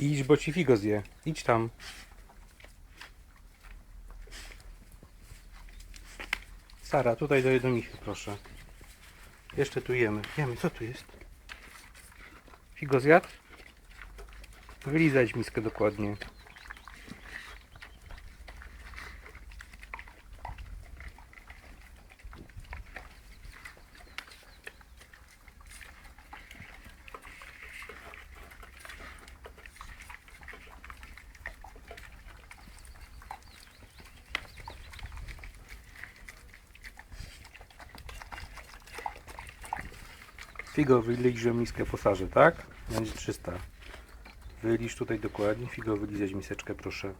Idź, bo ci figo zje. Idź tam. Sara, tutaj do, do Michy, proszę. Jeszcze tu jemy. Jemy, co tu jest? Figo zjadł? Wylizać miskę dokładnie. Figo, wyliżę miskę po sarze, tak? Będzie 300. Wyliż tutaj dokładnie. Figo, wylizać miseczkę, proszę.